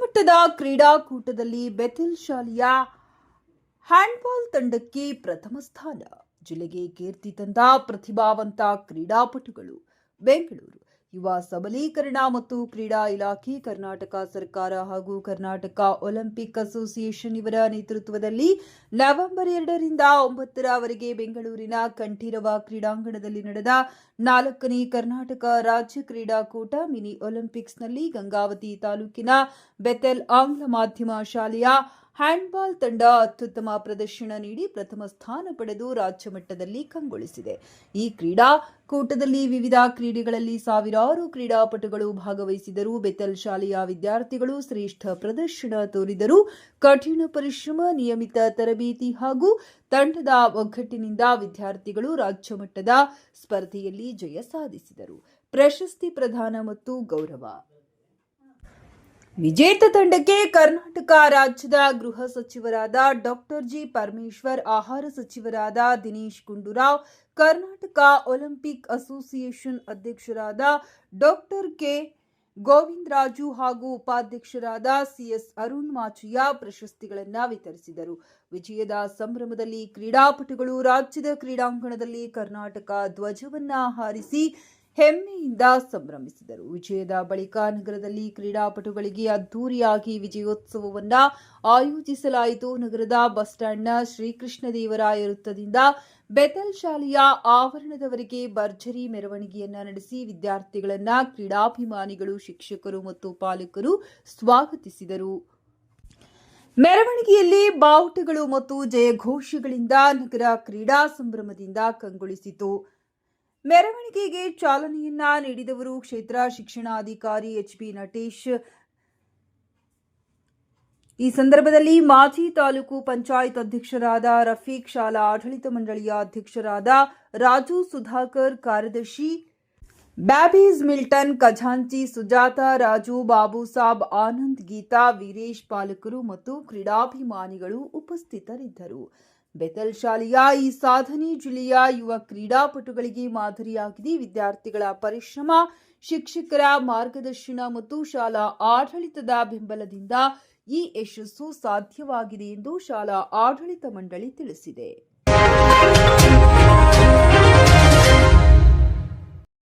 ನಡೆದ ಕ್ರೀಡಾಕೂಟದಲ್ಲಿ ಬೆಥಿಲ್ ಶಾಲೆಯ ಹ್ಯಾಂಡ್ಬಾಲ್ ತಂಡಕ್ಕೆ ಪ್ರಥಮ ಸ್ಥಾನ. ಜಿಲ್ಲೆಗೆ ಕೀರ್ತಿ ತಂದ ಪ್ರತಿಭಾವಂತ ಕ್ರೀಡಾಪಟುಗಳು ಬೆಂಗಳೂರು. ಯುವ ಸಬಲೀಕರಣ ಮತ್ತು ಕ್ರೀಡಾ ಇಲಾಖೆ, ಕರ್ನಾಟಕ ಸರ್ಕಾರ ಹಾಗೂ ಕರ್ನಾಟಕ ಒಲಿಂಪಿಕ್ ಅಸೋಸಿಯೇಷನ್ ಇವರ ನೇತೃತ್ವದಲ್ಲಿ ನವೆಂಬರ್ ಎರಡರಿಂದ ಒಂಬತ್ತರವರೆಗೆ ಬೆಂಗಳೂರಿನ ಕಂಠೀರವ ಕ್ರೀಡಾಂಗಣದಲ್ಲಿ ನಡೆದ ನಾಲ್ಕನೇ ಕರ್ನಾಟಕ ರಾಜ್ಯ ಕ್ರೀಡಾಕೂಟ ಮಿನಿ ಒಲಿಂಪಿಕ್ಸ್ನಲ್ಲಿ ಗಂಗಾವತಿ ತಾಲೂಕಿನ ಬೆತೆಲ್ ಆಂಗ್ಲ ಮಾಧ್ಯಮ ಶಾಲೆಯ ಹ್ಯಾಂಡ್ಬಾಲ್ ತಂಡ ಅತ್ಯುತ್ತಮ ಪ್ರದರ್ಶನ ನೀಡಿ ಪ್ರಥಮ ಸ್ಥಾನ ಪಡೆದು ರಾಜ್ಯ ಮಟ್ಟದಲ್ಲಿ ಕಂಗೊಳಿಸಿದೆ. ಈ ಕ್ರೀಡಾಕೂಟದಲ್ಲಿ ವಿವಿಧ ಕ್ರೀಡೆಗಳಲ್ಲಿ ಸಾವಿರಾರು ಕ್ರೀಡಾಪಟುಗಳು ಭಾಗವಹಿಸಿದರು. ಬೆತಲ್ ಶಾಲೆಯ ವಿದ್ಯಾರ್ಥಿಗಳು ಶ್ರೇಷ್ಠ ಪ್ರದರ್ಶನ ತೋರಿದರು. ಕಠಿಣ ಪರಿಶ್ರಮ, ನಿಯಮಿತ ತರಬೇತಿ ಹಾಗೂ ತಂಡದ ಒಗ್ಗಟ್ಟಿನಿಂದ ವಿದ್ಯಾರ್ಥಿಗಳು ರಾಜ್ಯ ಮಟ್ಟದ ಸ್ಪರ್ಧೆಯಲ್ಲಿ ಜಯ ಸಾಧಿಸಿದರು. ಪ್ರಶಸ್ತಿ ಪ್ರದಾನ ಮತ್ತು ಗೌರವ ವಿಜೇತ ತಂಡಕ್ಕೆ ಕರ್ನಾಟಕ ರಾಜ್ಯದ ಗೃಹ ಸಚಿವರಾದ ಡಾಕ್ಟರ್ ಜಿ ಪರಮೇಶ್ವರ್, ಆಹಾರ ಸಚಿವರಾದ ದಿನೇಶ್ ಗುಂಡೂರಾವ್, ಕರ್ನಾಟಕ ಒಲಿಂಪಿಕ್ ಅಸೋಸಿಯೇಷನ್ ಅಧ್ಯಕ್ಷರಾದ ಡಾಕ್ಟರ್ ಕೆ ಗೋವಿಂದರಾಜು ಹಾಗೂ ಉಪಾಧ್ಯಕ್ಷರಾದ ಸಿಎಸ್ ಅರುಣ್ ಮಾಚಿಯಾ ಪ್ರಶಸ್ತಿಗಳನ್ನು ವಿತರಿಸಿದರು. ವಿಜಯದ ಸಂಭ್ರಮದಲ್ಲಿ ಕ್ರೀಡಾಪಟುಗಳು ರಾಜ್ಯದ ಕ್ರೀಡಾಂಗಣದಲ್ಲಿ ಕರ್ನಾಟಕ ಧ್ವಜವನ್ನ ಹಾರಿಸಿ ಹೆಮ್ಮೆಯಿಂದ ಸಂಭ್ರಮಿಸಿದರು. ವಿಜಯದ ಬಳಿಕ ನಗರದಲ್ಲಿ ಕ್ರೀಡಾಪಟುಗಳಿಗೆ ಅದ್ದೂರಿಯಾಗಿ ವಿಜಯೋತ್ಸವವನ್ನ ಆಯೋಜಿಸಲಾಯಿತು. ನಗರದ ಬಸ್ ಸ್ಟ್ಯಾಂಡ್ನ ಶ್ರೀಕೃಷ್ಣದೇವರಾಯ ವೃತ್ತದಿಂದ ಬೆತಲ್ ಶಾಲೆಯ ಆವರಣದವರೆಗೆ ಭರ್ಜರಿ ಮೆರವಣಿಗೆಯನ್ನ ನಡೆಸಿ ವಿದ್ಯಾರ್ಥಿಗಳನ್ನ ಕ್ರೀಡಾಭಿಮಾನಿಗಳು, ಶಿಕ್ಷಕರು ಮತ್ತು ಪಾಲಕರು ಸ್ವಾಗತಿಸಿದರು. ಮೆರವಣಿಗೆಯಲ್ಲಿ ಬಾವುಟಗಳು ಮತ್ತು ಜಯಘೋಷಗಳಿಂದ ನಗರ ಕ್ರೀಡಾ ಸಂಭ್ರಮದಿಂದ ಕಂಗೊಳಿಸಿತು. ಮೆರವಣಿಗೆಗೆ ಚಾಲನೆಯನ್ನ ನೀಡಿದವರು ಕ್ಷೇತ್ರ ಶಿಕ್ಷಣಾಧಿಕಾರಿ ಎಚ್ಬಿ ನಟೇಶ್. ಈ ಸಂದರ್ಭದಲ್ಲಿ ಮಾಜಿ ತಾಲೂಕು ಪಂಚಾಯತ್ ಅಧ್ಯಕ್ಷರಾದ ರಫೀಕ್ ಶಾಲಾ ಆಡಳಿತ ಮಂಡಳಿಯ ಅಧ್ಯಕ್ಷರಾದ ರಾಜು ಸುಧಾಕರ್, ಕಾರ್ಯದರ್ಶಿ ಬ್ಯಾಬೀಸ್ ಮಿಲ್ಟನ್, ಖಜಾಂಚಿ ಸುಜಾತ, ರಾಜು ಬಾಬು ಸಾಬ್, ಆನಂದ್ ಗೀತಾ, ವೀರೇಶ್ ಪಾಲಕರು ಮತ್ತು ಕ್ರೀಡಾಭಿಮಾನಿಗಳು ಉಪಸ್ಥಿತರಿದ್ದರು. ಬೆತಲ್ ಶಾಲೆಯ ಈ ಸಾಧನೆ ಜಿಲ್ಲೆಯ ಯುವ ಕ್ರೀಡಾಪಟುಗಳಿಗೆ ಮಾದರಿಯಾಗಿದೆ. ವಿದ್ಯಾರ್ಥಿಗಳ ಪರಿಶ್ರಮ, ಶಿಕ್ಷಕರ ಮಾರ್ಗದರ್ಶನ ಮತ್ತು ಶಾಲಾ ಆಡಳಿತದ ಬೆಂಬಲದಿಂದ ಈ ಯಶಸ್ಸು ಸಾಧ್ಯವಾಗಿದೆ ಎಂದು ಶಾಲಾ ಆಡಳಿತ ಮಂಡಳಿ ತಿಳಿಸಿದೆ.